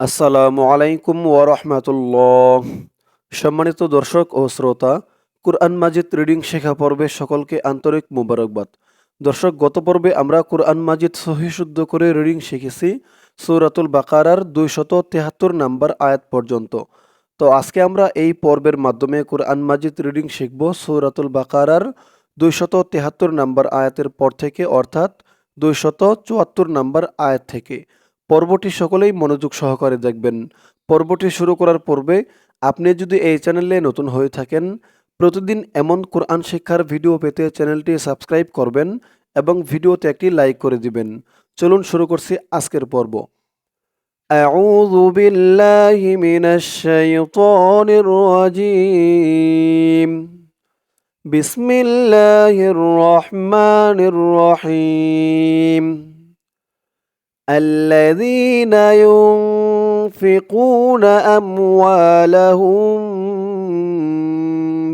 আসসালামু আলাইকুম ওরহমতুল্লাহ সম্মানিত দর্শক ও শ্রোতা, কুরআন মাজিদ রিডিং শেখা পর্বে সকলকে আন্তরিক মুবারকবাদ। দর্শক, গত পর্বে আমরা কুরআন মাজিদ সহি শুদ্ধ করে রিডিং শিখেছি, সৌরাতুল বাকারার দুইশত তেহাত্তর নাম্বার আয়াত পর্যন্ত। তো আজকে আমরা এই পর্বের মাধ্যমে কুরআন মাজিদ রিডিং শিখব সৌরাতুল বাকারার দুইশত তেহাত্তর নাম্বার আয়াতের পর থেকে, অর্থাৎ দুইশত চুয়াত্তর নাম্বার আয়াত থেকে। পর্বটি সকলেই মনোযোগ সহকারে দেখবেন পর্বটি শুরু করার পূর্বে আপনি যদি এই চ্যানেলে নতুন হয়ে থাকেন প্রতিদিন এমন কোরআন শিক্ষার ভিডিও পেতে চ্যানেলটি সাবস্ক্রাইব করবেন এবং ভিডিওতে একটি লাইক করে দিবেন চলুন শুরু করছি আজকের পর্ব أعوذ بالله من الشيطان الرجيم بسم الله الرحمن الرحيم الذين ينفقون أموالهم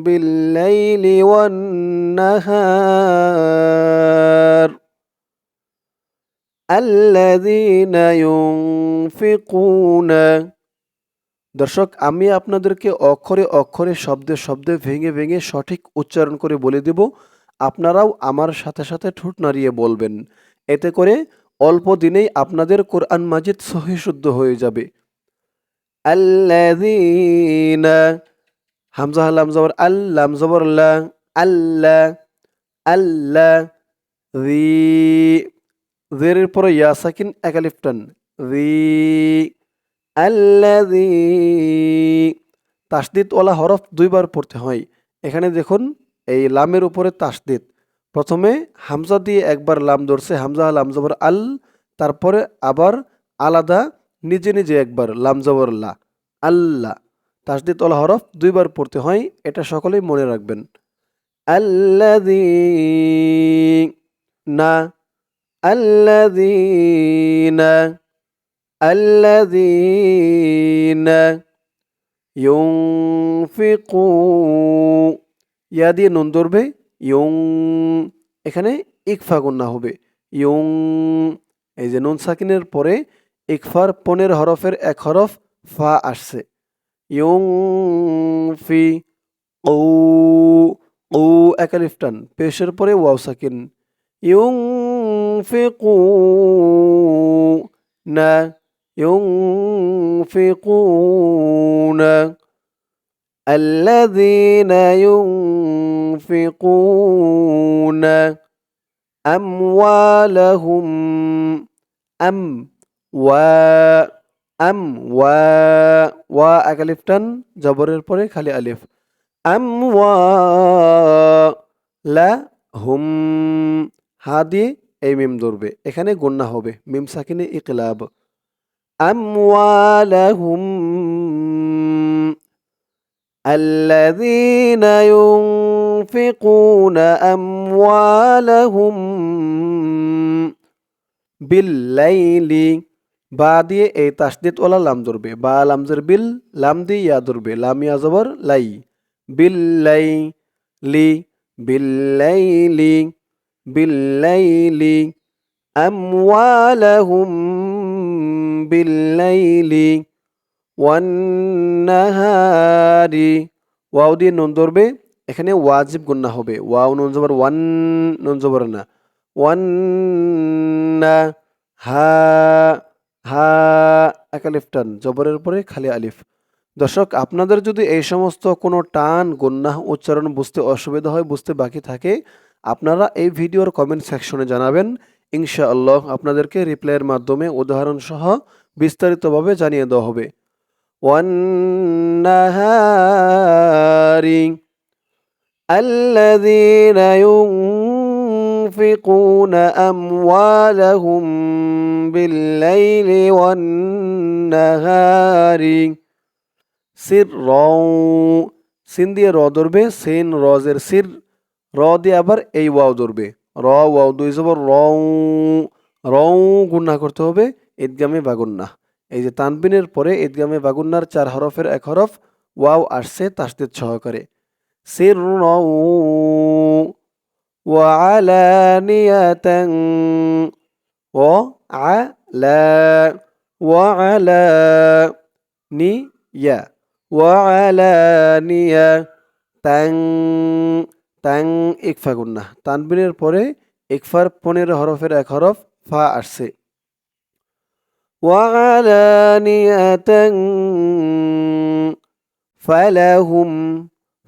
بالليل والنهار الذين ينفقون দর্শক আমি আপনাদেরকে অক্ষরে অক্ষরে শব্দে শব্দে ভেঙে ভেঙে সঠিক উচ্চারণ করে বলে দেব আপনারাও আমার সাথে সাথে ঠোঁট নাড়িয়ে বলবেন এতে করে অল্প দিনেই আপনাদের কোরআন মাজিদ সহি শুদ্ধ হয়ে যাবে। আল্লাযীনা, হামজা লাম জবর আল লাম জবর আল্লাহ আল্লাহ রি জেরের পরে ইয়া সাকিন একালিফ টান রি আল্লাযী, তাসদিদ ওলা হরফ দুইবার পড়তে হয়। এখানে দেখুন, এই লামের উপরে তাসদিদ। প্রথমে হামজা দিয়ে একবার লাম ধরছে, হামজা লাম জবর আল, তারপরে আবার আলাদা, নিজে নিজে একবার লাম জবর লা আল্লাহ তাসদিদ ওলা হরফ দুইবার পড়তে হয়, এটা সকলেই মনে রাখবেন। আল্লাযী, না আল্লাযীনা আল্লাযীনা ইউনফিকু, ইয়া দিয়ে নুন ধরবে ইয়ং এখানে ইকফা গুন্না হবে ইয়ং এই যে নুন সাকিনের পরে ইকফার পনের হরফের এক হরফ ফা আসছে ইয়ং ফি ও ও একালিফটান পেশের পরে ওয়াও সাকিন ইয়ং ফি কু না ইয়ং ফি কু না الذين ينفقون أموالهم أم و أم و و أكلفتن জবরের পরে খালি আলিফ আম লা হুম হা দিয়ে এই মিম ধরবে এখানে গুন্না হবে মিম সাকিনে ইকলাব আমওয়ালাহুম الذين ينفقون أموالهم بالليل বা দিয়ে এই তাসদিদ ওলা লাম ধরবে বা লামজের বিল লাম দিয়ে ইয়া ধরবে লাম ইয়া জবর লাই বিল্লাই লি বিল্লাইলি বিল্লাইলি আমওয়ালাহুম বিল্লাইলি ওয়ান্নাহারি ওয়াও দিয়ে নুন ধরবে এখানে ওয়াজিব গণ্য হবে। ওয়া জবর, ওয়ান নঞ্জবর না। ওয়ান হা হা একালিফ টান। জবরের পরে খালি আলিফ। দর্শক, আপনাদের যদি এই সমস্ত কোনো টান গুন্না উচ্চারণ বুঝতে অসুবিধা হয়, বুঝতে বাকি থাকে, আপনারা এই ভিডিওর কমেন্ট সেকশনে জানাবেন। ইনশাআল্লাহ আপনাদেরকে রিপ্লাইয়ের মাধ্যমে উদাহরণসহ বিস্তারিতভাবে জানিয়ে দেওয়া হবে। ওয়ান الذين ينفقون أموالهم بالليل والنهار سرا সিন দিয়ে র ধরবে সেন রজের সির র দিয়ে আবার এই ওয়াও ধরবে র ওয়াও দুই জবর রং রং গুন্না করতে হবে ঈদগামে বা গুন্না এই যে তানবিনের পরে ঈদগামে বাগুন্নার চার হরফের এক হরফ ওয়াও আসছে তাসদিদ সহকারে সির وعلانية وعلى ওয়ালা নি ইয়া ওয়ালা নিয়া তাং তাং ইকফা গুন্না তানবিনের পরে ইকফার পনেরো হরফের এক হরফ ফা আসছে وعلانية فلهم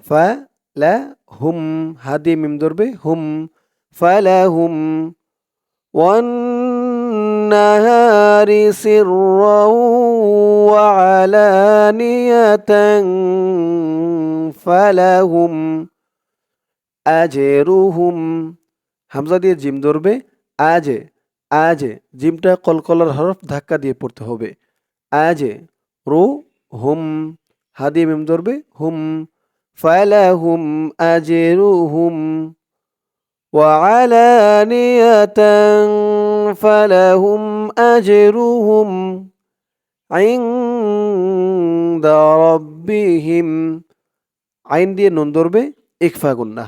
فلهم هذه ميم ضربة هم فلهم والنهار سرا وعلانية فلهم أجرهم হামজা দিয়ে জিম ধরবে আজে আজে জিমটা কলকলার হরফ ধাক্কা দিয়ে পড়তে হবে আজে রু হুম হাদি মিম ধরবে হুম ফালাহুম আজরুহুম وعلانية فلهم أجرهم عند ربهم আইন দিয়ে নুন ধরবে ইকফা গুন্না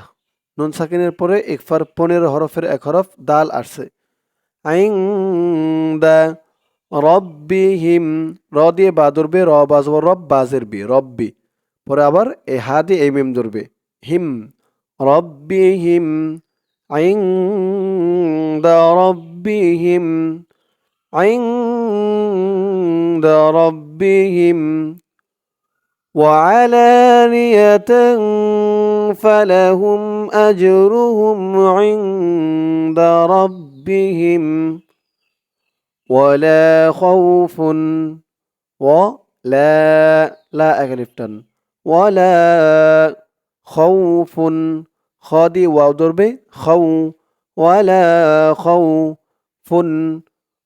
নুন সাকিনের পরে ইকফার পনেরো হরফের এক হরফ দাল আসছে আইন্দা রব্বিহিম র দিয়ে বা ধরবে র বাজব রব বাজের বি রব্বি পরে আবার এ হা দিয়ে এই মিম ধরবে হিম রব্বিহিম আইন্দা রব্বিহিম আইন্দা রব্বিহিম وعلانية فلهم أجرهم عند ربهم ولا خوف ولا لا أغلفتن ولا خوف خادي واو ضربة خو ولا خوف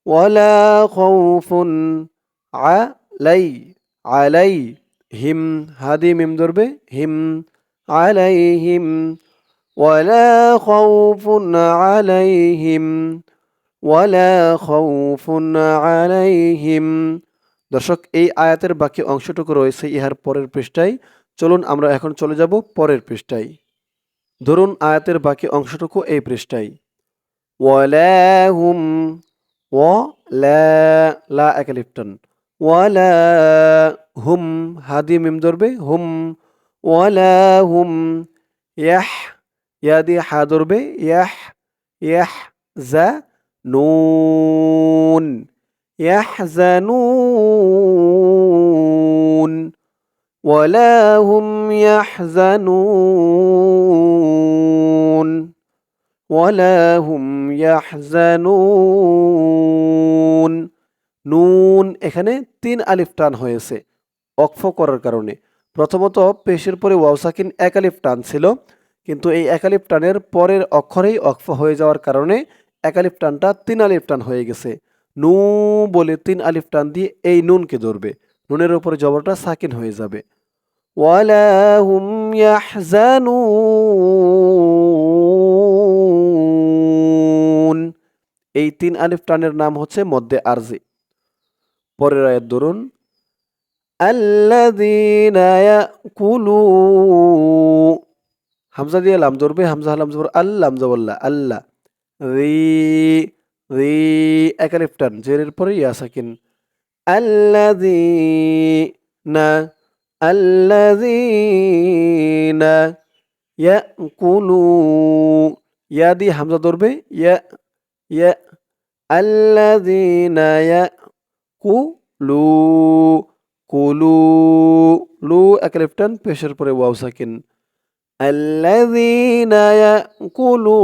ولا خوف علي عليهم. هذه ميم ضربة هم عليهم. ولا خوف عليهم ولا خوف عليهم. দর্শক, এই আয়াতের বাকি অংশটুকু রয়েছে ইহার পরের পৃষ্ঠায়। চলুন আমরা এখন চলে যাব পরের পৃষ্ঠায়। ধরুন আয়াতের বাকি অংশটুকু এই পৃষ্ঠায়। লা হুম হাদি মিম হুম হুম ইয়া হা নুন। يحزنون ولا هم يحزنون ولا هم يحزنون নুন এখানে তিন আলিফ টান হয়েছে অক্ফ করার কারণে প্রথমত পেশের পরে ওয়াউসাকিন এক আলিফ টান ছিল কিন্তু এই এক আলিফ টানের পরের অক্ষরেই অক্ফ হয়ে যাওয়ার কারণে এক আলিফ টানটা তিন আলিফ টান হয়ে গেছে নু বলে তিন আলিফ টান দিয়ে এই নুনকে ধরবে। নুনের ওপরে জবরটা সাকিন হয়ে যাবে। ইয়াহজানুন। এই তিন আলিফ টানের নাম হচ্ছে মধ্যে আরজি। পরের আয়াত ধরুন হামজা দিয়ে লাম ধরবে, হামজা লাম জবর আল্লাহ আল্লাহ রি একালিফ টান জেরের পরে ইয়া সাকিন। আল্লাযীনা আল্লাযীনা ইয়াকুলু, ইয়া দিয়ে হামজা ধরবে, ইয়া ইয়া, আল্লাযীনা ইয়া কুলু, লু একলিফটান পেশের পরে ওয়াও সাকিন। আল্লাযীনা ইয়াকুলু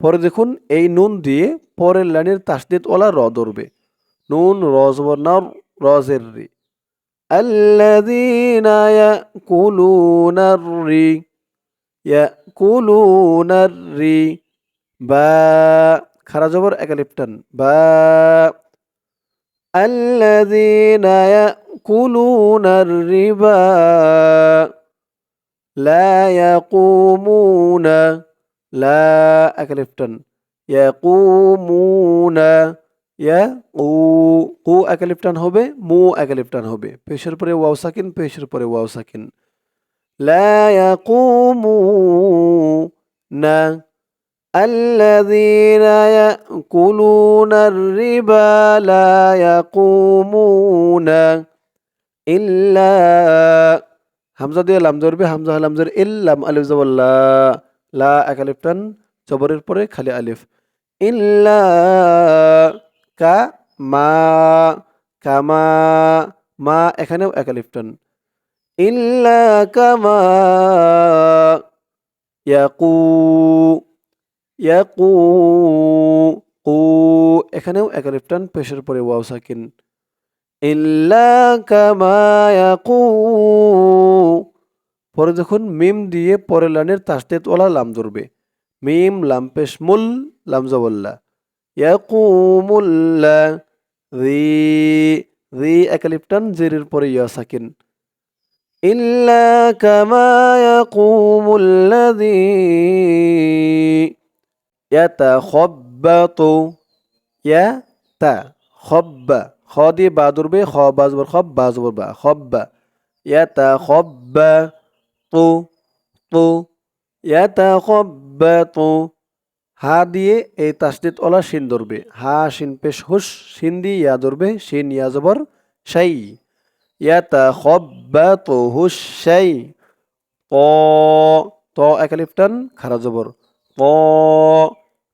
পরে দেখুন এই নুন দিয়ে পরের লাইনের তাসদিদ ওলা র ধরবে নুন রজ বর্ণার রজের রি আল্লাযীনা ইয়াকুলুনার রি ইয়াকুলুনার রি বা খারা জবর একালিপ্টান বা الذين يأكلون الربا لا يقومون لا أكلفتن يقومون ইয়াকু কু একালিফটান হবে মু একালিফটান হবে পেশের পরে ওয়াও সাকিন পেশের পরে ওয়াও সাকিন লা ইয়াকুমু না الذين يأكلون الربا لا يقومون إلا হামজা দিয়ে লাম ধরবে হামজা লাম ধরে ইল্লাম আলিফ জবল্লা লা এক আলিফ টান জবরের পরে খালি আলিফ। ইল্লা কা মা কামা মা এখানেও এক আলিফ টান ইল্লা কামা ইয়াকু ইয়াকু, কু, এখানেও এক আলিফ টান পেশের পরে ওয়াও সাকিন। ইল্লা কামা ইয়াকু পরে যখন মিম দিয়ে পরের লাইনের তাসতেত ওলা লাম ধরবে। মিম, লাম পেশ মুল, লাম জবল্লা। ইয়াকুমুল্লা রি রি একালিপটান জেরের পরে ইয়া সাকিন। ইল্লা কামা ইয়াকুমুল্লাযী ইয়াতাখাব্বাতু। ইয়াতা খব্বা খ দিয়ে বা ধরবে, খ বা জবর খব বা জবর বা, খব্বা। ইয়াতাখাব্বা। তু তু ইয়াতাখাব্বাতু হা দিয়ে এই তাসদিদ ওলা শিন ধরবে। হা শিন পেশ হুস শিন দিয়ে ইয়া ধরবে। শিন, ইয়া জবর, শাই। ইয়াতা খব্বাতু হুস শাই ত ত একালিফটান খারা জবর। ত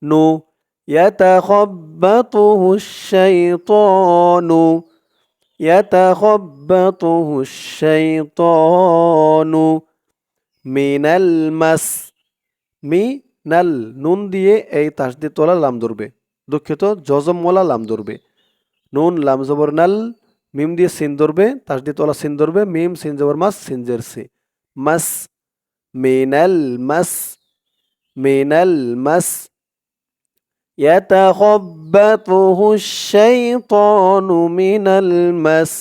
নু। ইয়াতা খব্বাতু হুস শাইতানু ইয়াতা খব্বাতু হুস শাইতানু মিনাল মাস মি নাল নুন দিয়ে এই তাসদি তোলা লাম ধরবে দুঃখিত জজম মোলা লাম ধরবে নুন লাম জবর নাল মিম দিয়ে সিন ধরবে তাসদি তোলা সিন ধরবে মিম সিন জবর মাস সিনজের সি মাস মিনাল মাস মিনাল মাস يتخبطه الشيطان من المس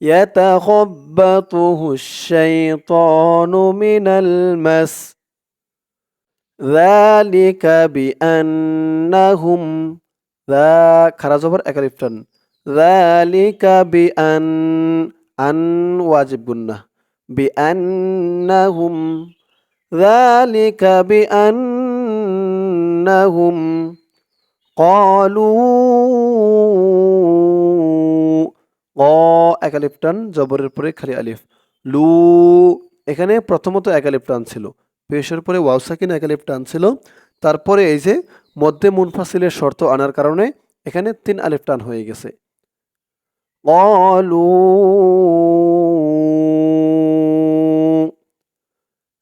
يتخبطه الشيطان من المس. ذلك بأنهم ذا خرج أكريفتن. ذلك بأن أن واجب بأنهم ذلك بأنهم قالوا قالوا ক একালিফ টান জবরের পরে খালি আলিফ লু এখানে প্রথমত একালিফ টান ছিল পেশের পরে ওয়াও সাকিন একালিফ টান ছিল তারপরে এই যে মধ্যে মুনফাসিলের শর্ত আনার কারণে এখানে তিন আলিফ টান হয়ে গেছে قالوا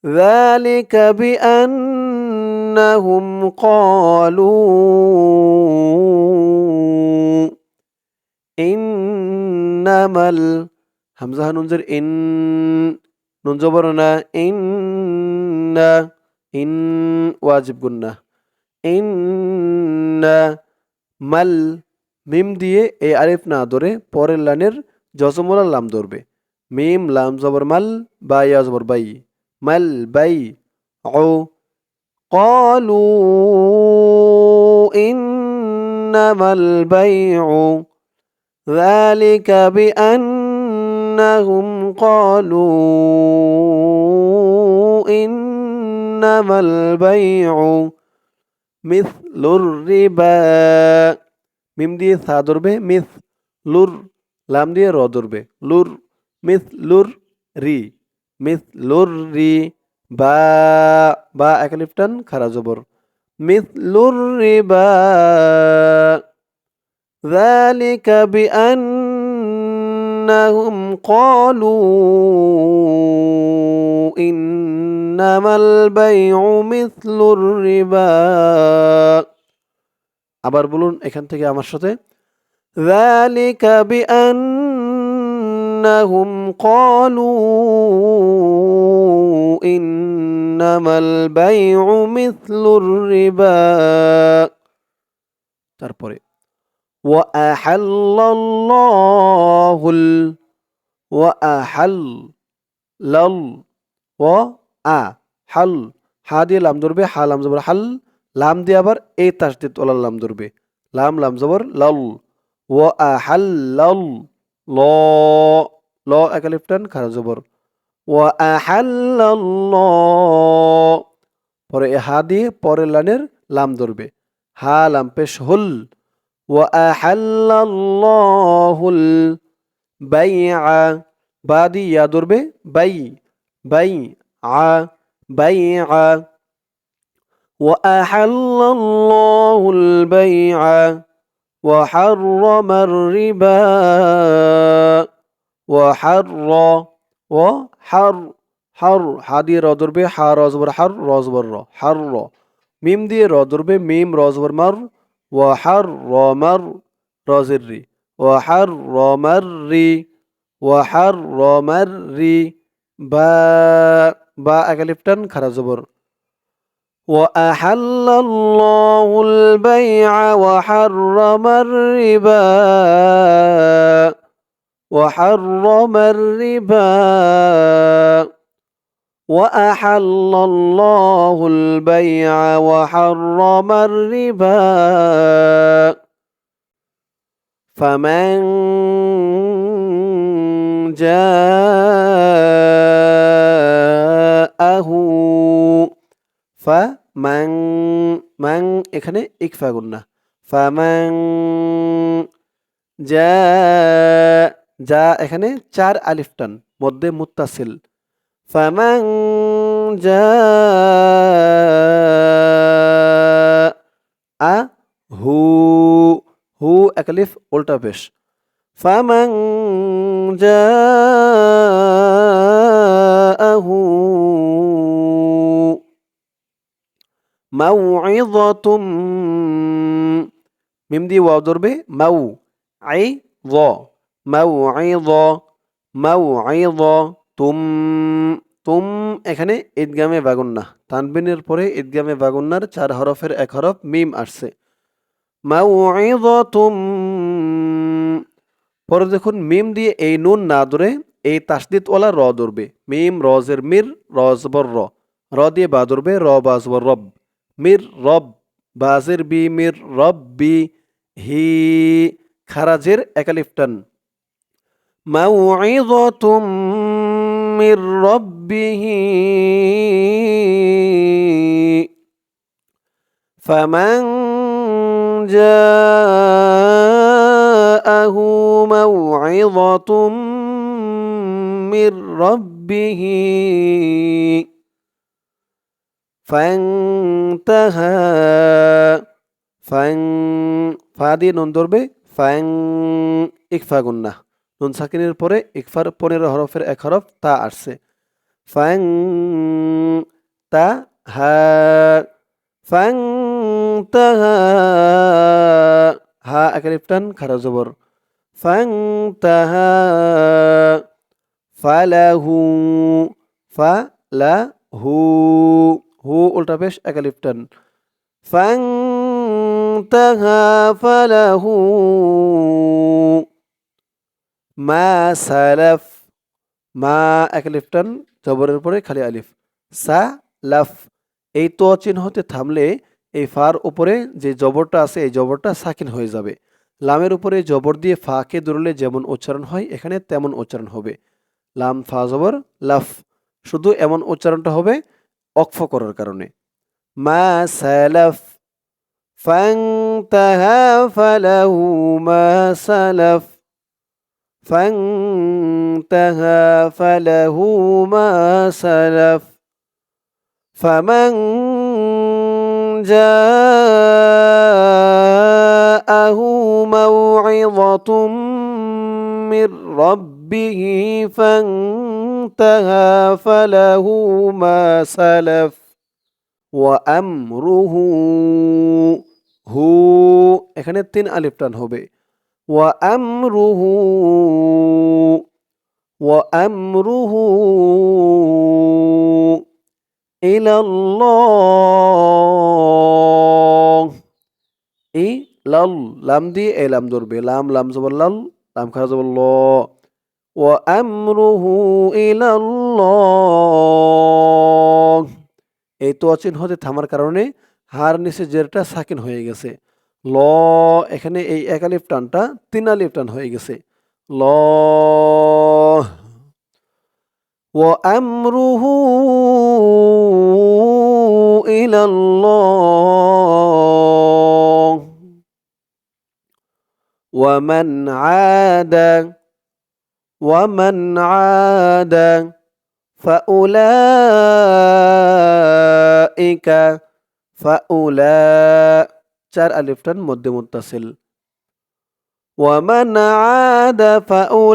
ذلك بأنهم قالوا إنما ال همزة ننزل إن ننزبرنا إن إن واجب قلنا إن মাল মিম দিয়ে এই আরিফ না ধরে পরের লাইনের জজমলা লাম ধরবে মিম লাম জবর মাল বা ইয়া জবর বাই মাল বাই ও قالوا إنما البيع ذلك بأنهم قالوا إنما البيع مثل الربا মিম দিয়ে সা ধরবে মিস লুর লাম দিয়ে র ধরবে লুর মিস লুর রি মিস লুর রি বা বা একালিফটান খারা জবর মিস লুর রিবা ذلك بأنهم قالوا إنما البيع مثل الربا আবার বলুন এখান থেকে আমার সাথে ذلك بأنهم قالوا إنما البيع مثل الربا তারপরে وأحل الله ال وأحل لل وأحل হা দিয়ে লাম ধরবে হা লাম জবর হাল লাম দিয়ে আবার এই তাসদিদ ওলা লাম ধরবে লাম লাম জবর লল ও আহাল লল ল ল একালিফটান খারা জবর ও আহাল পরে এ হা দিয়ে পরের লাইনের লাম ধরবে হা লাম পেশ হুল ওয়া আহাল্লাল্লাহুল বাইআ বা দিয়ে ইয়া ধরবে বাই বাই আ বাই আ وأحل الله البيع وحرم الربا وحر وحر حر হাদি র ধরবে হা রজবর হার রজবর র হার র মিম দিয়ে র ধরবে মিম রজবর মার ওয়াহার রমার وحرم راز الري وحرم الري وحرم الري باء وأحل الله البيع وحرم الربا. وحرم الربا. وأحل الله البيع وحرم الربا فمن جاءه ফামাং মাং এখানে ইকফা গুন্না ফামাং যা যা এখানে চার আলিফ টান মধ্যে মুত্তাসিল ফামাং যা আ হু হু একালিফ উল্টা পেশ ফামাং যা আহু মাউইযতুম মিম দিয়ে ওয়াও ধরবে মাউ আই য মাউইয মাউইয তুম তুম এখানে ঈদগামে বাগুন্না তানবিনের পরে ঈদগামে বাগুন্নার চার হরফের এক হরফ মিম আসছে। পরে দেখুন মিম দিয়ে এই নুন না ধরে এই তাসদিদওয়ালা র ধরবে। মিম রজের মির রজবর র। র দিয়ে বা ধরবে র বাজবর রব। মির, রব। বাজের বি, মির, রব বি, হি, খারাজের একালিফটান মাউইযতুম من ربه فمن جاءه موعظة من ربه فانتهى فان فادي ننظر به فان إكفاء নুন সাকিনের পরে ইকফার পনেরো হরফের এক হরফ তা আসছে। ফাং তা হা, ফাং তাহা হা একালিফটান খারা জবর। ফাং তাহা ফালাহু ফা লা হু হু উল্টা পেশ একালিফটান ফাংতাহা ফালাহু মা সালাফ, মা একালিফটান জবরের পরে খালি আলিফ। সা লাফ এই তো চিহ্নতে থামলে এই ফার উপরে যে জবরটা আছে, এই জবরটা সাকিন হয়ে যাবে। লামের উপরে জবর দিয়ে ফাকে ধরলে যেমন উচ্চারণ হয়, এখানে তেমন উচ্চারণ হবে। লাম, ফা, জবর, লাফ, শুধু এমন উচ্চারণটা হবে অক্ফ করার কারণে। মা সালাফ ফাংতাহা ফালাহু মা সালাফ। فانتهى فله ما سلف فمن جاءه موعظة من ربه فانتهى فله ما سلف وأمره হু এখানে তিন আলিফ টান হবে আমরুহু ওয়া আমরুহু ইলাল্লাহ এই লাল লাম দিয়ে এই লাম ধরবে লাম লাম জবর লাল লাম খারা জবর ল ওয়া আমরুহু ইলাল্লাহ এই তো অচিহ্নতে থামার কারণে হার নিচে জেরটা সাকিন হয়ে গেছে ল এখানে এই এক আলিফ টানটা তিন আলিফ টান হয়ে গেছে ল ও আমরুহু إلى الله ومن عاد ومن عاد فأولئك فأولئك চার আলিফটান মধ্যে মুত্তাসিল ومن عاد فأولئك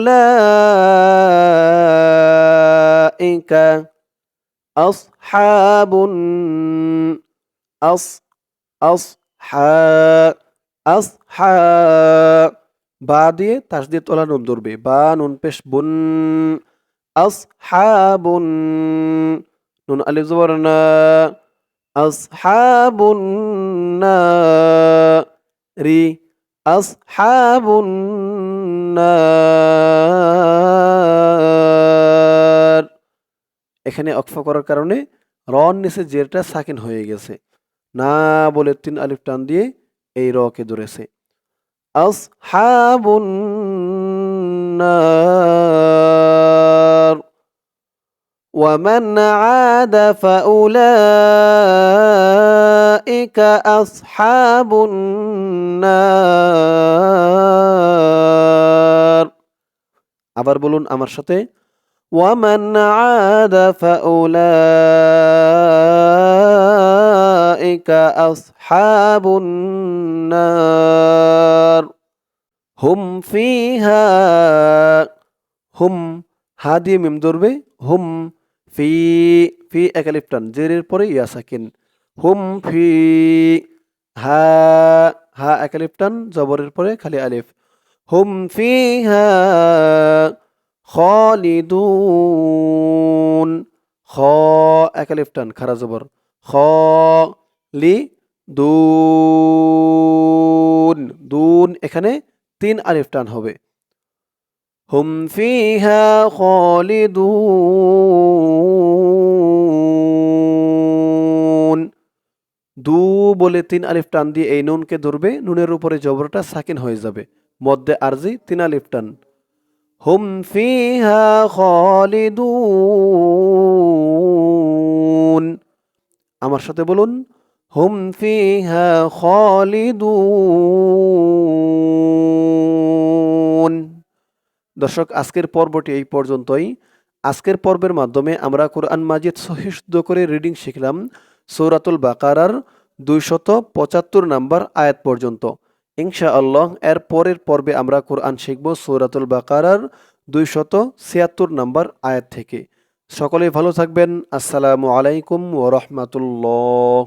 أصحاب أص أصحاب أصحاب বা দিয়ে তাসদিদ তোলা নুন ধরবে বা নুন পেশ বুন আসহাবুন নুন আলিফ জবর না আসহাবুন নারি আসহাবুন নার এখানে অক্ফ করার কারণে রন নিচে জেরটা সাকিন হয়ে গেছে। না বলে তিন আলিফ টান দিয়ে এই রকে ধরেছে। আসহাবুন নার ومن عاد فأولئك أصحاب النار আবার বলুন আমার সাথে ومن عاد فأولئك أصحاب النار هم فيها هم হা দিয়ে মিম ধরবে হুম ফি ফি একালিফ টান জেরের পরে ইয়া সাকিন। হুম ফি, হা হা একালিফ টান জবরের পরে খালি আলিফ। হুম ফি, হা, খালিদুন, খ একালিফ টান, খারা জবর। খ, লি, দুন দুন এখানে তিন আলিফ টান হবে। হুম ফিহা খালিদুন দু বলে তিন আলিফ টান দিয়ে এই নুনকে ধরবে, নুনের উপরে জবরটা সাকিন হয়ে যাবে। মধ্যে আরজি, তিন আলিফ টান। হুম ফিহা খালিদুন। আমার সাথে বলুন, হুম ফিহা খালিদুন। দর্শক, আজকের পর্বটি এই পর্যন্তই। আজকের পর্বের মাধ্যমে আমরা কোরআন মাজিদ সহিষ্ঠ করে রিডিং শিখলাম সৌরাতুল বাকারার দুইশত পঁচাত্তর নাম্বার আয়াত পর্যন্ত। ইনশা আল্লাহ এর পরের পর্বে আমরা কোরআন শিখব সৌরাতুল বাকারার দুইশত ছিয়াত্তর নাম্বার আয়াত থেকে। সকলেই ভালো থাকবেন। আসসালামু আলাইকুম ওরহমাতুল্লাহ